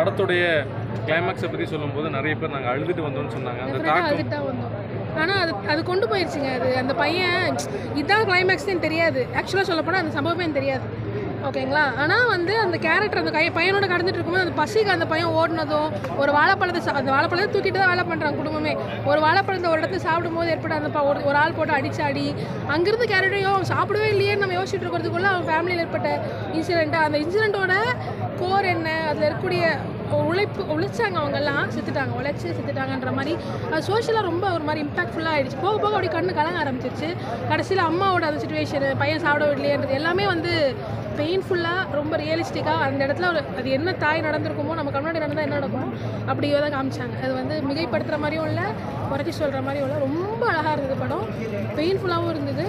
படத்துடைய கிளைமேக்ஸை பற்றி சொல்லும்போது நிறைய பேர் நாங்கள் அழுதுட்டு வந்தோம்னு சொன்னாங்க. அந்த தாக்கம். ஆனால் அது அது கொண்டு போயிடுச்சுங்க அது அந்த பையன் இதான் கிளைமேக்ஸ்னு தெரியாது. ஆக்சுவலாக சொல்லப்போனால் அந்த சம்பவமே தெரியாது. ஓகேங்களா? ஆனால் வந்து அந்த கேரக்டர் அந்த கை பையனோட கடந்துட்டு இருக்கும்போது அந்த பசிக்கு அந்த பையன் ஓடினதும் ஒரு வாழைப்பழத்தை சா- அந்த வாழைப்பழத்தை தூக்கிட்டு தான் வேலை பண்ணுறாங்க குடும்பமே. ஒரு வாழைப்பழத்தை ஒரு இடத்துல சாப்பிடும்போது ஏற்பட்ட அந்த ப- ஒரு ஒரு ஆள் போட்டு அடிச்சாடி அங்கிருந்து கேரக்டரையும் சாப்பிடவே இல்லையேன்னு நம்ம யோசிச்சுட்டு இருக்கிறதுக்குள்ள அவன் ஃபேமிலியில் ஏற்பட்ட இன்சிடென்ட் அந்த இன்சிடென்ட்டோட கோர் என்ன? அதில் இருக்கக்கூடிய உழைப்பு உழைச்சாங்க அவங்கெல்லாம். செத்துட்டாங்க உழைச்சி செத்துட்டாங்கன்ற மாதிரி. அது சோஷியலாக ரொம்ப ஒரு மாதிரி இம்பாக்ட்ஃபுல்லாக ஆயிடுச்சு. போக போக அப்படி கண்ணு கலங்க ஆரம்பிச்சிருச்சு. கடைசியில் அம்மாவோட அந்த சுச்சுவேஷனு பையன் சாப்பிட விடலையன்றது எல்லாமே வந்து பெயின்ஃபுல்லாக ரொம்ப ரியலிஸ்டிக்காக அந்த இடத்துல ஒரு அது என்ன தாய் நடந்திருக்குமோ நம்ம கண்ணாடி நடந்தால் என்ன நடக்கும் அப்படியே தான் காமிச்சாங்க. அது வந்து மிகைப்படுத்துகிற மாதிரியும் இல்லை குறைச்சி சொல்கிற மாதிரியும் இல்லை. ரொம்ப அழகாக இருந்தது படம். பெயின்ஃபுல்லாகவும் இருந்தது.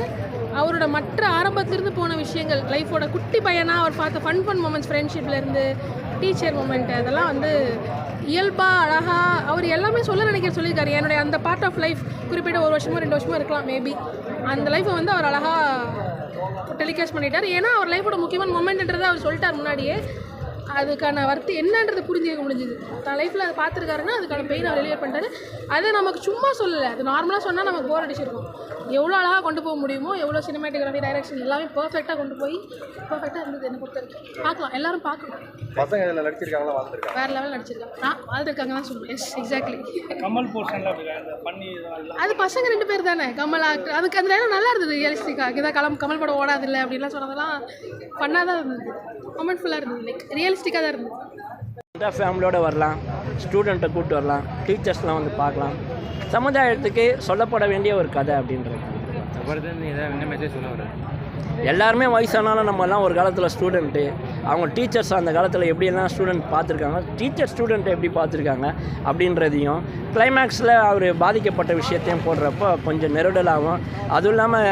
அவரோட மற்ற ஆரம்பத்திலிருந்து போன விஷயங்கள் லைஃபோட குட்டி பையனாக அவர் பார்த்த ஃபன் ஃபன் மூமெண்ட்ஸ் ஃப்ரெண்ட்ஷிப்லேருந்து டீச்சர் மூமெண்ட் அதெல்லாம் வந்து இயல்பாக அழகாக அவர் எல்லாமே சொல்ல நினைக்கிற சொல்லியிருக்காரு. என்னுடைய அந்த பார்ட் ஆஃப் லைஃப் குறிப்பிட்ட ஒரு வருஷமோ ரெண்டு வருஷமோ இருக்கலாம் மேபி அந்த லைஃப்பை வந்து அவர் அழகாக டெலிகாஸ்ட் பண்ணிட்டார். ஏன்னா அவர் லைஃபோட முக்கியமான மூமெண்ட்ன்றதை அவர் சொல்லிட்டார் முன்னாடியே. அதுக்கான வர்த்து என்னன்றது புரிஞ்சுக்க முடிஞ்சுது. தன் லைஃப்பில் அதை பார்த்துருக்காருன்னா அதுக்கான பெயின் அவர் வெளியே பண்ணிட்டாரு. அதை நமக்கு சும்மா சொல்லலை. அது நார்மலாக சொன்னால் நமக்கு போர் அடிச்சிருக்கும். எவ்வளோ அழகாக கொண்டு போக முடியுமோ எவ்வளோ சினிமாட்டோகிராஃபி டைரக்ஷன் எல்லாமே பர்ஃபெக்டாக கொண்டு போய் பர்ஃபெக்டாக இருந்தது என்னை பொறுத்த வரைக்கும் பார்க்கலாம். எல்லோரும் பார்க்கலாம். பசங்க இதில் நடிச்சிருக்காங்களா வாழ்ந்துருக்காங்க. வேறு லெவல் நடிச்சிருக்காங்க. ஆ வாழ்ந்துருக்காங்க தான் சொல்லுவேன். எஸ் எக்ஸாக்ட்லி கமல் போர்ஷனில் பண்ணி அது பசங்க ரெண்டு பேர் தானே கமல் ஆக்டர் அதுக்கு அந்த நேரம் நல்லா இருந்தது ரியலிஸ்டிக்காக இதான் களம் கமல் படம் ஓடாதில்ல அப்படின்லாம் சொன்னதெல்லாம் ஃபன்னாக தான் இருந்தது. மொமெண்ட்ஃபுல்லாக இருந்தது. லைக் ரியலிஸ்டிக்காக தான் இருந்தது. எல்லாம் ஃபேமிலியோடு வரலாம். ஸ்டூடெண்ட்டை கூப்பிட்டு வரலாம். டீச்சர்ஸ்லாம் வந்து பார்க்கலாம். சமுதாயத்துக்கு சொல்லப்பட வேண்டிய ஒரு கதை அப்படின்றது. என்ன மெசேஜ் சொல்ல வர எல்லாருமே வயசானாலும் நம்மலாம் ஒரு காலத்தில் ஸ்டூடெண்ட்டு அவங்க டீச்சர்ஸ் அந்த காலத்தில் எப்படியெல்லாம் ஸ்டூடெண்ட் பார்த்துருக்காங்க? டீச்சர் ஸ்டூடெண்ட்டை எப்படி பார்த்துருக்காங்க? அப்படின்றதையும் கிளைமேக்ஸில் அவர் பாதிக்கப்பட்ட விஷயத்தையும் போடுறப்போ கொஞ்சம் நெருடலாகவும் அதுவும் இல்லாமல்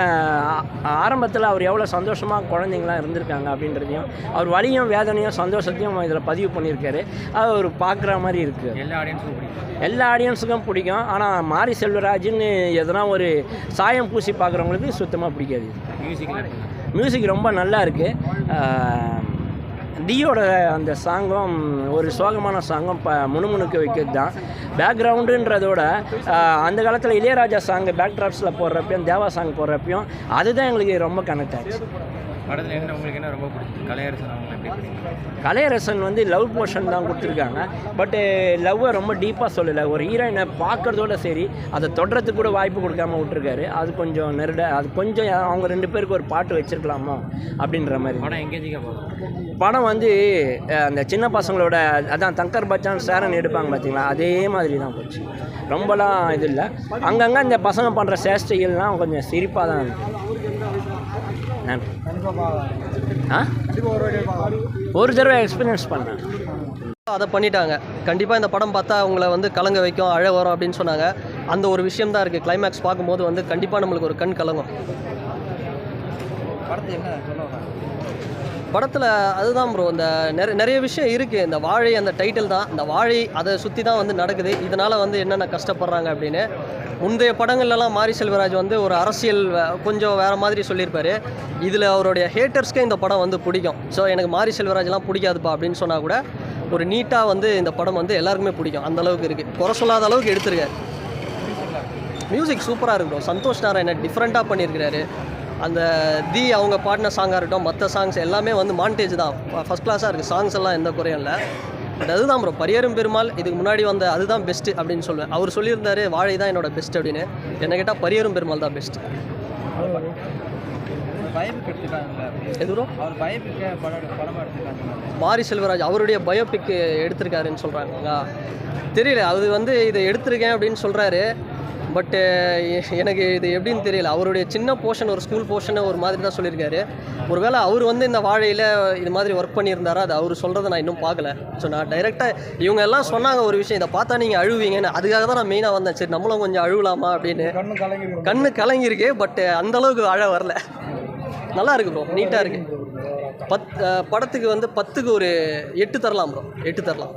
ஆரம்பத்தில் அவர் எவ்வளோ சந்தோஷமாக குழந்தைங்களாம் இருந்திருக்காங்க அப்படின்றதையும் அவர் வலியும் வேதனையும் சந்தோஷத்தையும் இதில் பதிவு பண்ணியிருக்காரு. அது ஒரு பார்க்குற மாதிரி இருக்குது எல்லா ஆடியன்ஸும் பிடிக்கும். எல்லா ஆடியன்ஸுக்கும் பிடிக்கும். ஆனால் மாரி செல்வராஜ்னு எதனா ஒரு சாயம் பூசி பார்க்குறவங்களுக்கு சுத்தமாக பிடிக்காது. மியூசிக்கில் மியூசிக் ரொம்ப நல்லா இருக்குது டியோட அந்த சாங்கும் ஒரு சோகமான சாங்கும் ப முணுமுணுக்க வைக்கிறது தான் பேக்ரவுண்டுன்றதோட அந்த காலத்தில் இளையராஜா சாங் பேக் ட்ராப்ஸில் போடுறப்பையும் தேவா சாங் போடுறப்பையும் அதுதான் எங்களுக்கு ரொம்ப கனெக்ட் ஆச்சு. படத்தில் என்ன உங்களுக்கு என்ன ரொம்ப பிடிக்கும் கலையரசன் அவங்க எப்படி பிடிக்கும் கலையரசன் வந்து லவ் போர்ஷன் தான் கொடுத்துருக்காங்க. பட்டு லவ்வை ரொம்ப டீப்பாக சொல்லலை. ஒரு ஹீரோயினை பார்க்குறதோட சரி அதை தொடுறதுக்கு கூட வாய்ப்பு கொடுக்காம விட்டுருக்காரு. அது கொஞ்சம் நெருட அது கொஞ்சம் அவங்க ரெண்டு பேருக்கு ஒரு பாட்டு வச்சிருக்கலாமோ அப்படின்ற மாதிரி. படம் எங்கேஜிக்காக படம் வந்து அந்த சின்ன பசங்களோட அதான் தங்கர் பச்சான் சேரன் எடுப்பாங்க பார்த்தீங்களா அதே மாதிரி தான் போச்சு. ரொம்பலாம் இது இல்லை. அங்கங்கே இந்த பசங்க பண்ணுற சேஷ்டைகள்லாம் கொஞ்சம் சிரிப்பாக தான் இருக்கு. நன்றி. ஆ? ஒரு தடவை எக்ஸ்பீரியன்ஸ் பண்ணேன் அதை பண்ணிட்டாங்க. கண்டிப்பாக இந்த படம் பார்த்தா அவங்கள வந்து கலங்க வைக்கும் அழ வரும் அப்படின்னு சொன்னாங்க. அந்த ஒரு விஷயம் தான் இருக்குது கிளைமேக்ஸ் பார்க்கும்போது வந்து கண்டிப்பாக நம்மளுக்கு ஒரு கண் கலங்கும். படத்தை என்ன சொல்ல படத்தில் அதுதான் ப்ரோ இந்த நிறைய நிறைய விஷயம் இருக்குது இந்த வாழை அந்த டைட்டில் தான். இந்த வாழை அதை சுற்றி தான் வந்து நடக்குது. இதனால் வந்து என்னென்ன கஷ்டப்படுறாங்க அப்படின்னு முந்தைய படங்கள்லாம் மாரி செல்வராஜ் வந்து ஒரு அரசியல் கொஞ்சம் வேறு மாதிரி சொல்லியிருப்பாரு. இதில் அவருடைய ஹேட்டர்ஸ்க்கே இந்த படம் வந்து பிடிக்கும். ஸோ எனக்கு மாரி செல்வராஜ்லாம் பிடிக்காதுப்பா அப்படின்னு சொன்னால் கூட ஒரு நீட்டாக வந்து இந்த படம் வந்து எல்லாருக்குமே பிடிக்கும். அந்த அளவுக்கு இருக்குது குறை சொல்லாத அளவுக்கு எடுத்திருக்காரு. மியூசிக் சூப்பராக இருக்கும் சந்தோஷ் நாராயணன் டிஃப்ரெண்ட்டாக பண்ணியிருக்கிறாரு. அந்த தி அவங்க பாடின சாங்காக இருக்கட்டும் மற்ற சாங்ஸ் எல்லாமே வந்து மாண்டேஜ் தான். ஃபஸ்ட் கிளாஸாக இருக்குது சாங்ஸ் எல்லாம் எந்த குறையும் இல்லை. பட் அதுதான் ப்ரோ பரியரும் பெருமாள் இதுக்கு முன்னாடி வந்த அதுதான் பெஸ்ட்டு அப்படின்னு சொல்லுவேன். அவர் சொல்லியிருந்தாரு வாழை தான் என்னோட பெஸ்ட் அப்படின்னு. என்ன கேட்டால் பரியரும் பெருமாள் தான் பெஸ்ட் மாரி செல்வராஜ் அவருடைய பயோபிக் எடுத்திருக்காருன்னு சொல்கிறாங்க தெரியல அது வந்து இதை எடுத்திருக்கேன் அப்படின்னு சொல்கிறாரு பட்டு எனக்கு இது எப்படின்னு தெரியல. அவருடைய சின்ன போர்ஷன் ஒரு ஸ்கூல் போர்ஷனை ஒரு மாதிரி தான் சொல்லியிருக்காரு. ஒருவேளை அவர் வந்து இந்த வாழையில் இது மாதிரி ஒர்க் பண்ணியிருந்தாரா? அது அவர் சொல்கிறத நான் இன்னும் பார்க்கல. ஸோ நான் டைரெக்டாக இவங்க எல்லாம் சொன்னாங்க ஒரு விஷயம். இதை பார்த்தா நீங்கள் அழுவீங்கன்னு. அதுக்காக தான் நான் மெயினாக வந்தேன். சரி நம்மளும் கொஞ்சம் அழுவலாமா அப்படின்னு. கண்ணு கலங்கி கண்ணு கலங்கியிருக்கு பட் அந்த அளவுக்கு அழ வரல. நல்லா இருக்கு ப்ரோ நீட்டாக இருக்கு. பத் படத்துக்கு வந்து பத்துக்கு ஒரு எட்டு தரலாம் ப்ரோ எட்டு தரலாம்.